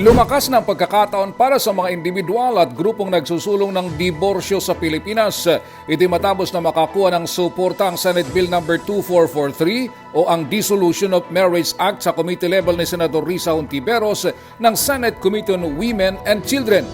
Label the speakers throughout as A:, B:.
A: Lumakas ng pagkakataon para sa mga individual at grupong nagsusulong ng diborsyo sa Pilipinas. Ito matapos na makakuha ng suporta ang Senate Bill No. 2443 o ang Dissolution of Marriage Act sa committee level ni Senador Risa Hontiveros ng Senate Committee on Women and Children.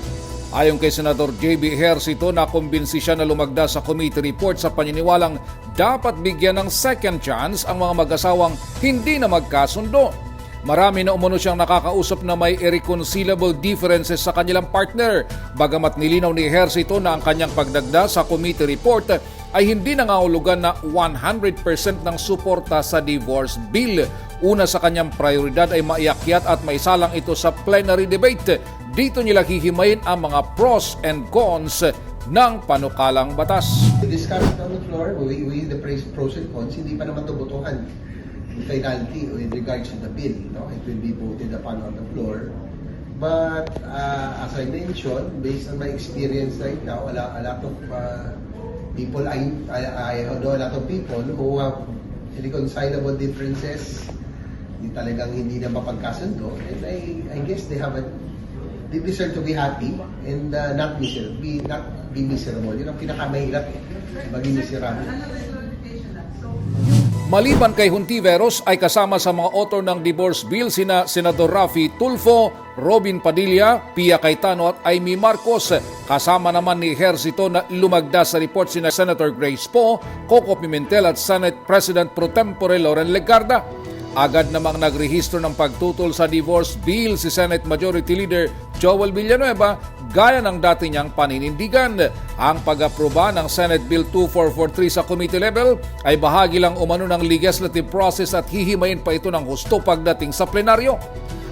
A: Ayon kay Senador J.B. Ejercito na kumbinsi siya na lumagda sa committee report sa paniniwalang dapat bigyan ng second chance ang mga mag-asawang hindi na magkasundo. Marami na umano siyang nakakausap na may irreconcilable differences sa kanilang partner. Bagamat nilinaw ni Ejercito na ang kanyang pagdagda sa committee report ay hindi nangahulugan na 100% ng suporta sa divorce bill. Una sa kanyang prioridad ay maiakyat at maisalang ito sa plenary debate. Dito nila hihimayin ang mga pros and cons ng panukalang batas.
B: We discussed on the floor, we, we the pros and cons, hindi pa naman in finality with regards to the bill. No? It will be voted upon on the floor. But uh, as I mentioned, based on my experience right now, a lot, a lot of uh, people, I, I, I know a lot of people who have irreconcilable differences, hindi talagang hindi na mapagkasundo, and I, I guess they have a, they deserve to be happy and uh, not miserable, be, not be miserable. Yun ang pinakamahirap eh, maging miserable.
A: Maliban kay Huntiveros ay kasama sa mga author ng divorce bill sina Senador Rafi Tulfo, Robin Padilla, Pia Cayetano at Amy Marcos. Kasama naman ni Ejercito na lumagda sa report sina Senator Grace Poe, Coco Pimentel at Senate President Pro Tempore Loren Legarda. Agad namang nagrehistro ng pagtutol sa divorce bill si Senate Majority Leader Joel Villanueva gaya ng dati niyang paninindigan. Ang pag-aproba ng Senate Bill 2443 sa committee level ay bahagi lang umano ng legislative process at hihimayin pa ito ng husto pagdating sa plenaryo.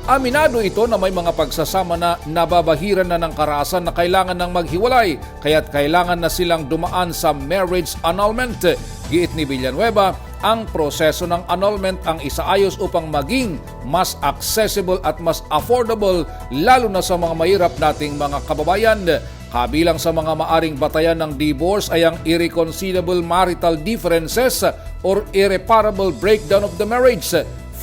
A: Aminado ito na may mga pagsasama na nababahiran na ng karahasan na kailangan ng maghiwalay kaya't kailangan na silang dumaan sa marriage annulment. Giit ni Villanueva, ang proseso ng annulment ang isaayos upang maging mas accessible at mas affordable lalo na sa mga mahirap nating mga kababayan. Kabilang sa mga maaring batayan ng divorce ay ang irreconcilable marital differences or irreparable breakdown of the marriage,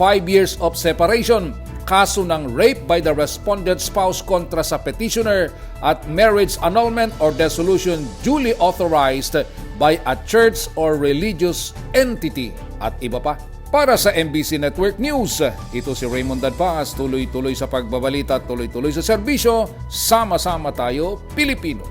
A: 5 years of separation, kaso ng rape by the respondent spouse kontra sa petitioner at marriage annulment or dissolution duly authorized by a church or religious entity at iba pa. Para sa MBC Network News, ito si Raymond Dadpaz, tuloy-tuloy sa pagbabalita tuloy-tuloy sa serbisyo, sama-sama tayo, Pilipino.